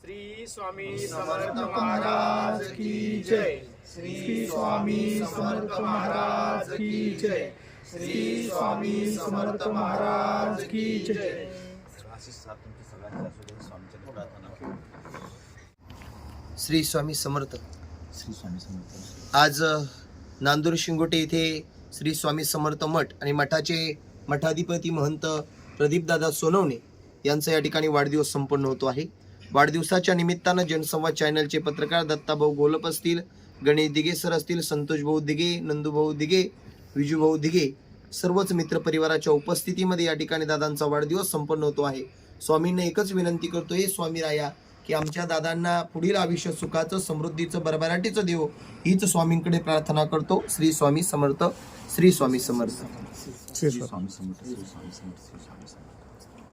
श्री स्वामी समर्थ महाराज की जय. श्री स्वामी समर्थ महाराज की जय. श्री स्वामी समर्थ महाराज की जय. श्री स्वामी समर्थ. श्री स्वामी समर्थ. आज नांदूर शिंगोटे येथे श्री स्वामी समर्थ मठ आणि मठाचे मठाधिपती महंत प्रदीपदादा सोनवणे यांचा या ठिकाणी वाढदिवस संपन्न होतो आहे. वाढदिवसाच्या निमित्तानं जनसंवाद चॅनलचे पत्रकार दत्ताभाऊ गोलप असतील गणेश दिगे सर असतील संतोष भाऊ दिगे नंदूभाऊ दिगे विजूभाऊ दिगे सर्वच मित्रपरिवाराच्या उपस्थितीमध्ये या ठिकाणी दादांचा वाढदिवस संपन्न होतो आहे. स्वामींना एकच विनंती करतो हे स्वामी राया की आमच्या दादांना पुढील आयुष्य सुखाचं समृद्धीचं भरभराटीचं देव हीच स्वामींकडे प्रार्थना करतो. श्री स्वामी समर्थ श्री स्वामी समर्थ. श्री स्वामी समर्थ श्री स्वामी समर्थ श्री स्वामी समर्थ.